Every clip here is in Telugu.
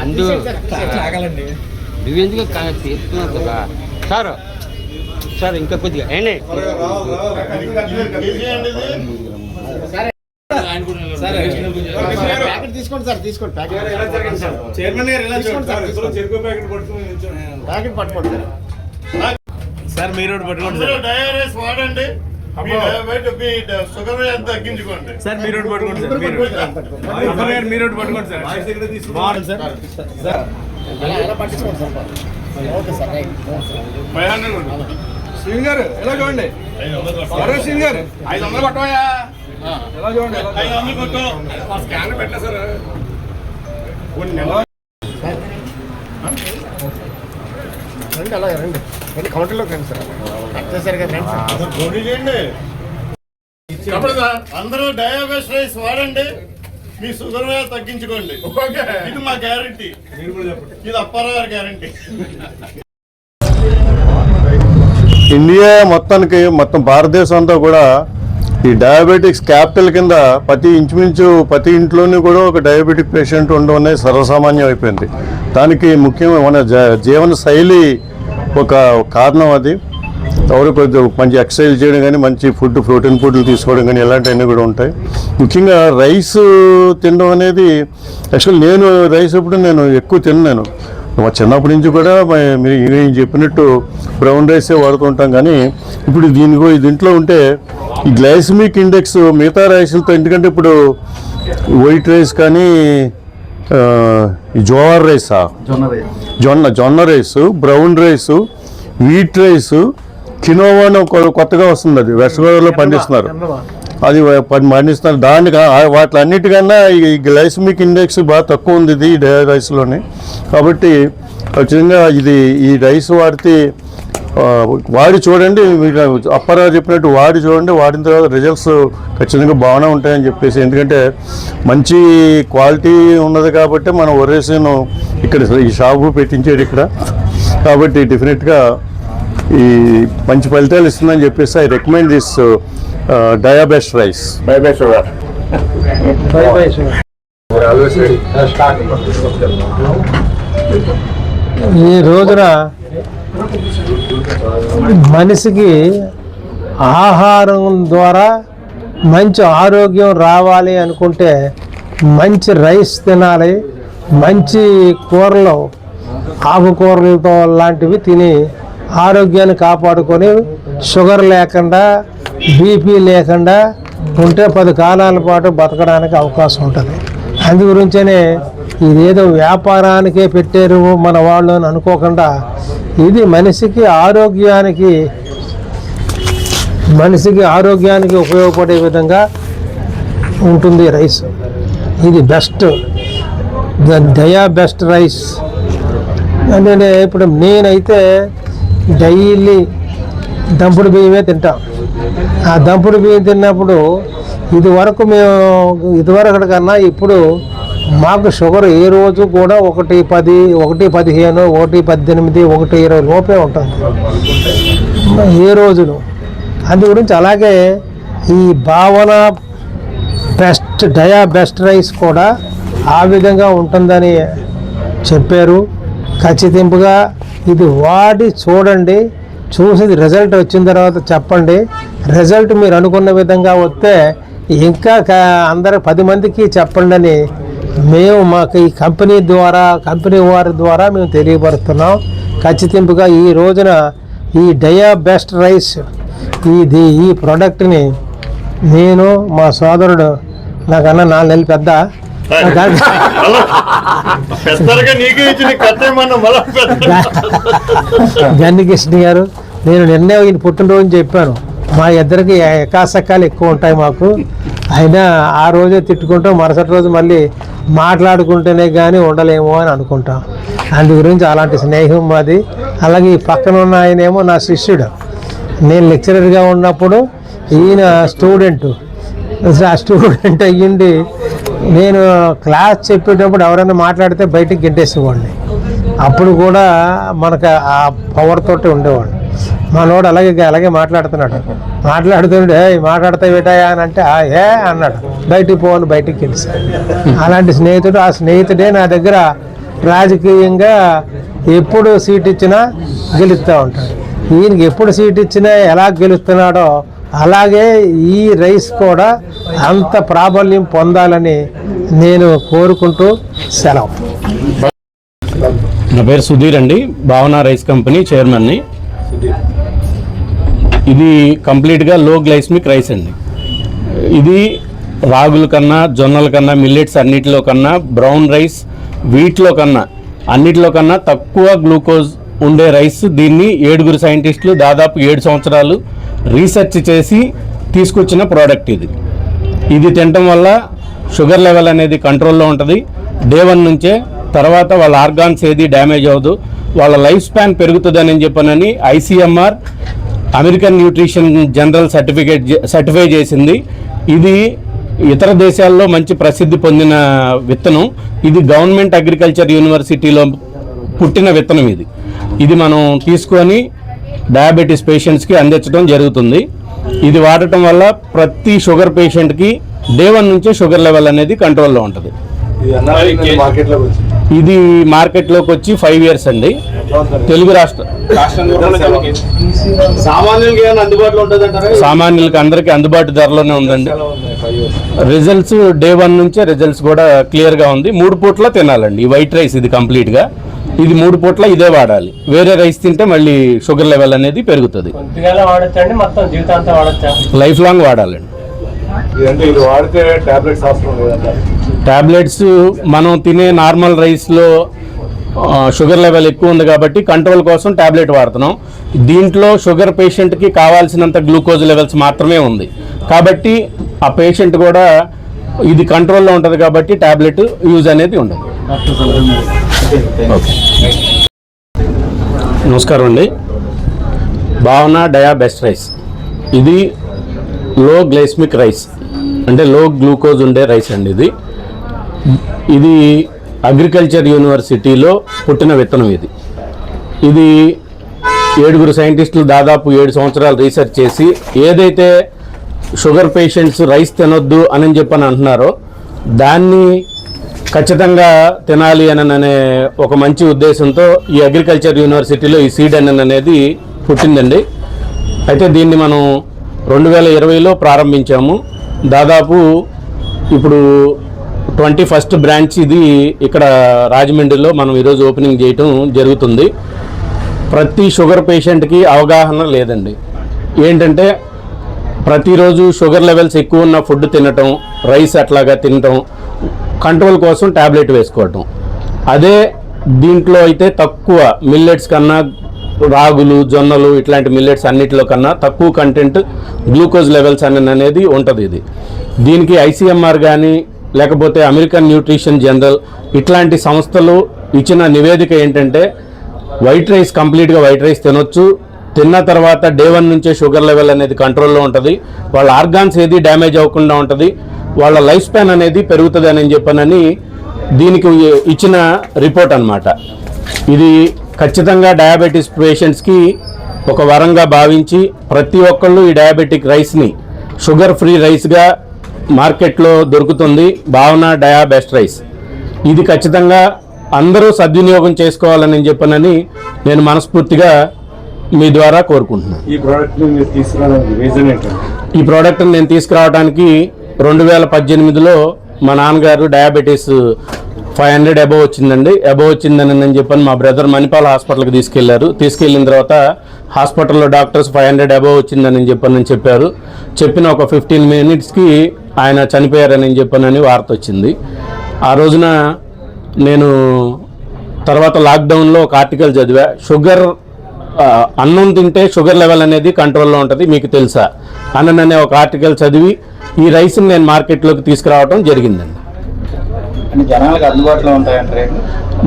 ముందు నువ్వెందుకు తీస్తున్నావు కదా? సార్ సార్ ఇంకా కొద్దిగా ఏంటి ప్యాకెట్ తీసుకోండి సార్ తీసుకోండి ప్యాకెట్. చైర్మన్ గారు ఎలా తీసుకోండి సార్, చూడండి. చెరుకు ప్యాకెట్ పట్టుకుని నిల్చోండి. ప్యాకెట్ పట్టుకోండి సార్. సార్ మీరు పట్టుకోండి సార్. డయారెస్ వాడండి. సార్ మీరు పట్టుకోండి సార్ మీరు. మీరు పట్టుకోండి సార్. గారు ఎలా చూడండి? గారు. ఐదు వందలు పట్టవయా ఎలా చూడండి? ఐదు వందలు కొట్టు. స్కాన్ పెట్టా సార్. రండి అలా రండి. రండి కౌంటర్లోకి రండి సార్. రండి సార్. అందరూ డయాబెస్ రైస్ వాడండి మీ షుగర్ తగ్గించుకోండి. ఇది మా గ్యారంటీ. మీరు కూడా చెప్పండి. ఇది అప్పారావు గారి గ్యారంటీ. ఇండియా మొత్తానికి మొత్తం భారతదేశం అంతా కూడా ఈ డయాబెటిక్స్ క్యాపిటల్ కింద ప్రతి ఇంచుమించు ప్రతి ఇంట్లోనూ కూడా ఒక డయాబెటిక్ పేషెంట్ ఉండడం అనేది సర్వసామాన్యం అయిపోయింది. దానికి ముఖ్యంగా మన జ- జీవన శైలి ఒక కారణం అది. ఎవరు కొద్దిగా మంచి ఎక్సర్సైజ్ చేయడం కానీ మంచి ఫుడ్ ప్రోటీన్ ఫుడ్లు తీసుకోవడం కానీ ఇలాంటివన్నీ కూడా ఉంటాయి. ముఖ్యంగా రైస్ తినడం అనేది యాక్చువల్ నేను రైస్ ఇప్పుడు నేను ఎక్కువ తిన్నాను మా చిన్నప్పటి నుంచి కూడా మీరు నేను చెప్పినట్టు బ్రౌన్ రైసే వాడుతుంటాం కానీ ఇప్పుడు దీనికో దీంట్లో ఉంటే ఈ గ్లైసమిక్ ఇండెక్స్ మిగతా రైస్లతో ఎందుకంటే ఇప్పుడు వైట్ రైస్ కానీ జోవర్ రైసా జొన్న జొన్న rice brown rice wheat rice quinoa అని ఒక కొత్తగా వస్తుంది అది. వెస్ట్ గోదావరిలో పండిస్తున్నారు. అది పండిస్తున్నారు. దానికి వాటి అన్నిటికన్నా ఈ గ్లైసమిక్ ఇండెక్స్ బాగా తక్కువ ఉంది ఇది రైస్లోని కాబట్టి ఖచ్చితంగా ఇది ఈ రైస్ వాడితే వాడి చూడండి మీకు అప్పారావు చెప్పినట్టు వాడి చూడండి వాడిన తర్వాత రిజల్ట్స్ ఖచ్చితంగా బాగానే ఉంటాయని చెప్పేసి. ఎందుకంటే మంచి క్వాలిటీ ఉన్నది కాబట్టి మనం ఒరేసాను ఇక్కడ ఈ షాపు పెట్టించాడు ఇక్కడ. కాబట్టి డెఫినెట్గా ఈ మంచి ఫలితాలు ఇస్తుందని చెప్పేసి I recommend this diabetes rice bye bye sugar ఈ రోజున మనిషికి ఆహారం ద్వారా మంచి ఆరోగ్యం రావాలి అనుకుంటే మంచి రైస్ తినాలి మంచి కూరలు ఆకుకూరలతో లాంటివి తిని ఆరోగ్యాన్ని కాపాడుకొని షుగర్ లేకుండా బీపీ లేకుండా ఉంటే పది కాలాల పాటు బతకడానికి అవకాశం ఉంటుంది. అందు గురించనే ఇదేదో వ్యాపారానికే పెట్టారు మన వాళ్ళు అని అనుకోకుండా ఇది మనిషికి ఆరోగ్యానికి మనిషికి ఆరోగ్యానికి ఉపయోగపడే విధంగా ఉంటుంది రైస్. ఇది బెస్ట్. దయా బెస్ట్ రైస్. అంటే ఇప్పుడు నేనైతే డైలీ దంపుడు బియ్యమే తింటాం. ఆ దంపుడు బియ్యం తిన్నప్పుడు ఇది వరకు మేము ఇదివరకటి కన్నా ఇప్పుడు మాకు షుగర్ ఏ రోజు కూడా ఒకటి పది ఒకటి పదిహేను ఒకటి పద్దెనిమిది ఒకటి ఇరవై లోపే ఉంటుంది. ఏ రోజును అందు గురించి అలాగే ఈ భావన బెస్ట్ డయా బెస్ట్ రైస్ కూడా ఆ విధంగా ఉంటుందని చెప్పారు. ఖచ్చితంగా ఇది వాడి చూడండి చూసి రిజల్ట్ వచ్చిన తర్వాత చెప్పండి. రిజల్ట్ మీరు అనుకున్న విధంగా వస్తే ఇంకా అందరి అందరు పది మందికి చెప్పండి అని మేము మాకు ఈ కంపెనీ ద్వారా కంపెనీ వారి ద్వారా మేము తెలియపరుస్తున్నాం. ఖచ్చితంగా ఈ రోజున ఈ డయా బెస్ట్ రైస్ ఇది ఈ ప్రోడక్ట్ని నేను మా సోదరుడు నాకన్నా నాలుగు నెలలు పెద్ద. పెద్దలుగా నీకే ఇచ్చిన కథ ఏమన్నా మళ్ళా పెద్ద? గన్ని కృష్ణ గారు నేను నిన్నే ఈయన పుట్టినరోజు చెప్పాను. మా ఇద్దరికి ఎకాసక్కాలు ఎక్కువ ఉంటాయి మాకు. అయినా ఆ రోజే తిట్టుకుంటాం మరుసటి రోజు మళ్ళీ మాట్లాడుకుంటేనే కానీ ఉండలేమో అని అనుకుంటాం. అందు గురించి అలాంటి స్నేహం మాది. అలాగే ఈ పక్కన ఉన్న ఆయనేమో నా శిష్యుడు. నేను లెక్చరర్గా ఉన్నప్పుడు ఈయన స్టూడెంట్ ఆ స్టూడెంట్ అయ్యిండి నేను క్లాస్ చెప్పేటప్పుడు ఎవరైనా మాట్లాడితే బయటికి గెంటేసేవాడిని. అప్పుడు కూడా మనకు ఆ పవర్ తోటి ఉండేవాడు. మనోడు అలాగే అలాగే మాట్లాడుతున్నాడు. మాట్లాడుతుండే "ఏయ్, ఏటాయా అని అంటే ఏ అన్నాడు. బయటికి పోవాలి బయటికి గెలిచాడు అలాంటి స్నేహితుడు ఆ స్నేహితుడే నా దగ్గర రాజకీయంగా ఎప్పుడు సీట్ ఇచ్చినా గెలుస్తూ ఉంటాడు. ఈయనకి ఎప్పుడు సీట్ ఇచ్చినా ఎలా గెలుస్తున్నాడో అలాగే ఈ రైస్ కూడా అంత ప్రాబల్యం పొందాలని నేను కోరుకుంటూ సెలవు. నా పేరు సుధీర్ అండి. భావన రైస్ కంపెనీ చైర్మన్ని. ఇది కంప్లీట్గా లో గ్లైస్మిక్ రైస్ అండి. ఇది రాగుల కన్నా జొన్నల కన్నా మిల్లెట్స్ అన్నిటిలో కన్నా బ్రౌన్ రైస్ వీటిలో కన్నా అన్నిటిలో కన్నా తక్కువ గ్లూకోజ్ ఉండే రైస్ దీన్ని ఏడుగురు సైంటిస్టులు దాదాపు ఏడు సంవత్సరాలు రీసెర్చ్ చేసి తీసుకొచ్చిన ప్రోడక్ట్ ఇది. ఇది తినటం వల్ల షుగర్ లెవెల్ అనేది కంట్రోల్లో ఉంటుంది. డే వన్ నుంచే తర్వాత వాళ్ళ ఆర్గాన్స్ ఏది డ్యామేజ్ అవ్వదు. వాళ్ళ లైఫ్ స్పాన్ పెరుగుతుందని చెప్పనని ICMR American nutrition general certificate certify చేసింది. ఇది ఇతర దేశాల్లో మంచి ప్రసిద్ధి పొందిన విత్తనం ఇది గవర్నమెంట్ అగ్రికల్చర్ యూనివర్సిటీలో పుట్టిన విత్తనం ఇది. ఇది మనం తీసుకొని డయాబెటీస్ పేషెంట్స్కి అందించడం జరుగుతుంది. ఇది వాడటం వల్ల ప్రతి షుగర్ పేషెంట్కి డే వన్ నుంచే షుగర్ లెవెల్ అనేది కంట్రోల్లో ఉంటుంది. మార్కెట్లోకి వచ్చి ఇది మార్కెట్లోకి వచ్చి ఫైవ్ ఇయర్స్ అండి. తెలుగు రాష్ట్ర సామాన్యులకి ఏమైనా అందుబాటులో ఉంటుంది అంటారా సామాన్యులకి అందరికీ అందుబాటు ధరలోనే ఉందండి. రిజల్ట్స్ డే వన్ నుంచే రిజల్ట్స్ కూడా క్లియర్గా ఉంది. మూడు పూట్ల తినాలండి. ఈ వైట్ రైస్ ఇది కంప్లీట్గా ఇది మూడు పూట్ల ఇదే వాడాలి. వేరే రైస్ తింటే మళ్ళీ షుగర్ లెవెల్ అనేది పెరుగుతుంది. వాడచ్చండి మొత్తం జీవితాంతం వాడచ్చా? లైఫ్ లాంగ్ వాడాలండి. ఇది వాడితే టాబ్లెట్స్ అవసరం లేదంటారు. టాబ్లెట్స్ మనం తినే నార్మల్ రైస్లో షుగర్ లెవెల్ ఎక్కువ ఉంది కాబట్టి కంట్రోల్ కోసం టాబ్లెట్ వాడుతున్నాం. దీంట్లో షుగర్ పేషెంట్కి కావాల్సినంత గ్లూకోజ్ లెవెల్స్ మాత్రమే ఉంది. కాబట్టి ఆ పేషెంట్ కూడా ఇది కంట్రోల్లో ఉంటుంది కాబట్టి టాబ్లెట్ యూజ్ అనేది ఉండదు. నమస్కారం అండి. భావన డయా బెస్ట్ రైస్. ఇది లో గ్లైస్మిక్ రైస్. అంటే లో గ్లూకోజ్ ఉండే రైస్ అండి ఇది. ఇది అగ్రికల్చర్ యూనివర్సిటీలో పుట్టిన విత్తనం ఇది. ఇది ఏడుగురు సైంటిస్టులు దాదాపు ఏడు సంవత్సరాలు రీసెర్చ్ చేసి ఏదైతే షుగర్ పేషెంట్స్ రైస్ తినొద్దు అని చెప్పని అంటున్నారో దాన్ని ఖచ్చితంగా తినాలి అని అనే ఒక మంచి ఉద్దేశంతో ఈ అగ్రికల్చర్ యూనివర్సిటీలో ఈ సీడ్ అని అనేది పుట్టిందండి. అయితే దీన్ని మనం రెండు వేల ఇరవైలో ప్రారంభించాము. దాదాపు ఇప్పుడు ట్వంటీ ఫస్ట్ బ్రాంచ్ ఇది ఇక్కడ రాజమండ్రిలో మనం ఈరోజు ఓపెనింగ్ చేయటం జరుగుతుంది. ప్రతి షుగర్ పేషెంట్కి అవగాహన లేదండి. ఏంటంటే ప్రతిరోజు షుగర్ లెవెల్స్ ఎక్కువ ఉన్న ఫుడ్ తినటం రైస్ అట్లాగా తినటం కంట్రోల్ కోసం ట్యాబ్లెట్ వేసుకోవటం. అదే దీంట్లో అయితే తక్కువ మిల్లెట్స్ కన్నా రాగులు జొన్నలు ఇట్లాంటి మిల్లెట్స్ అన్నిటిలో కన్నా తక్కువ కంటెంట్ గ్లూకోజ్ లెవెల్స్ అని అనేది ఉంటుంది ఇది. దీనికి ఐసీఎంఆర్ కానీ లేకపోతే అమెరికన్ న్యూట్రిషన్ జనరల్ ఇట్లాంటి సంస్థలు ఇచ్చిన నివేదిక ఏంటంటే వైట్ రైస్ కంప్లీట్గా వైట్ రైస్ తినొచ్చు. తిన్న తర్వాత డే వన్ నుంచే షుగర్ లెవెల్ అనేది కంట్రోల్లో ఉంటుంది. వాళ్ళ ఆర్గాన్స్ ఏది డ్యామేజ్ అవ్వకుండా ఉంటుంది. వాళ్ళ లైఫ్ స్పాన్ అనేది పెరుగుతుంది అని చెప్పనని దీనికి ఇచ్చిన రిపోర్ట్ అన్నమాట. ఇది ఖచ్చితంగా డయాబెటీస్ పేషెంట్స్కి ఒక వరంగా భావించి ప్రతి ఒక్కళ్ళు ఈ డయాబెటిక్ రైస్ని షుగర్ ఫ్రీ రైస్గా మార్కెట్లో దొరుకుతుంది భావన డయా బెస్ట్ రైస్ ఇది ఖచ్చితంగా అందరూ సద్వినియోగం చేసుకోవాలని చెప్పనని నేను మనస్ఫూర్తిగా మీ ద్వారా కోరుకుంటున్నాను. ఈ ప్రోడక్ట్ ఈ ప్రోడక్ట్ని నేను తీసుకురావడానికి రెండు వేల పద్దెనిమిదిలో మా నాన్నగారు డయాబెటీస్ ఫైవ్ హండ్రెడ్ అబవ్ వచ్చిందండి. అబవ్ వచ్చిందని నేను చెప్పాను మా బ్రదర్ మణిపాల్ హాస్పిటల్కి తీసుకెళ్ళారు. తీసుకెళ్ళిన తర్వాత హాస్పిటల్లో డాక్టర్స్ ఫైవ్ హండ్రెడ్ అబవ్ వచ్చిందని చెప్పని చెప్పారు. చెప్పిన ఒక ఫిఫ్టీన్ మినిట్స్కి ఆయన చనిపోయారని చెప్పనని వార్త వచ్చింది. ఆ రోజున నేను తర్వాత లాక్డౌన్లో ఒక ఆర్టికల్ చదివా షుగర్ అన్నం తింటే షుగర్ లెవెల్ అనేది కంట్రోల్లో ఉంటుంది మీకు తెలుసా? అన్నననే ఒక ఆర్టికల్ చదివి ఈ రైస్ని నేను మార్కెట్లోకి తీసుకురావడం జరిగిందండి. జనాలకు అందుబాటులో ఉంటాయంటే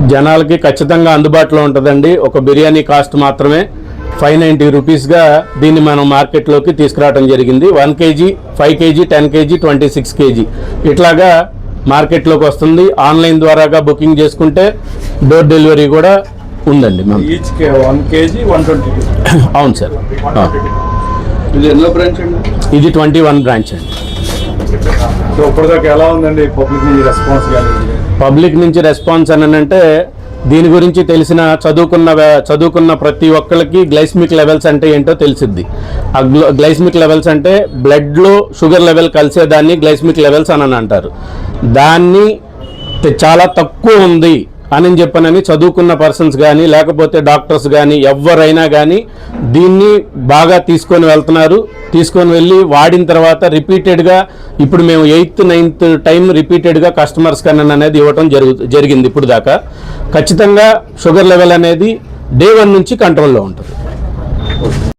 జనాలకి ఖచ్చితంగా అందుబాటులో ఉంటుందండి. ఒక బిర్యానీ కాస్ట్ మాత్రమే ఫైవ్ నైంటీ రూపీస్గా దీన్ని మనం మార్కెట్లోకి తీసుకురావడం జరిగింది. One kg five kg ten kg twenty six kg. ఇట్లాగా మార్కెట్లోకి వస్తుంది. ఆన్లైన్ ద్వారాగా బుకింగ్ చేసుకుంటే డోర్ డెలివరీ కూడా ఉందండి అవును సార్. ఆ. ఇది ఎన్నో బ్రాంచ్ అండి? ఇది ట్వంటీ వన్ బ్రాంచ్ అండి. సో ఇప్పటిదాకా ఎలా ఉందండి పబ్లిక్ నుంచి రెస్పాన్స్ కానీ? పబ్లిక్ నుంచి రెస్పాన్స్ అని అంటే దీని గురించి తెలిసిన చదువుకున్న చదువుకున్న ప్రతి ఒక్కరికి గ్లైస్మిక్ లెవెల్స్ అంటే ఏంటో తెలిసిద్ది. ఆ గ్లైస్మిక్ లెవెల్స్ అంటే బ్లడ్లో షుగర్ లెవెల్ కలిసేదాన్ని గ్లైస్మిక్ లెవెల్స్ అని అంటారు. దాన్ని చాలా తక్కువ ఉంది. అని చెప్పనని చదువుకున్న పర్సన్స్ కానీ లేకపోతే డాక్టర్స్ కానీ ఎవరైనా కానీ దీన్ని బాగా తీసుకొని వెళ్తున్నారు. తీసుకొని వెళ్ళి వాడిన తర్వాత రిపీటెడ్గా ఇప్పుడు మేము ఎయిత్ నైన్త్ టైం రిపీటెడ్గా కస్టమర్స్ కన్నా అనేది ఇవ్వటం జరుగు జరిగింది ఇప్పుడు దాకా. ఖచ్చితంగా షుగర్ లెవెల్ అనేది డే వన్ నుంచి కంట్రోల్లో ఉంటుంది.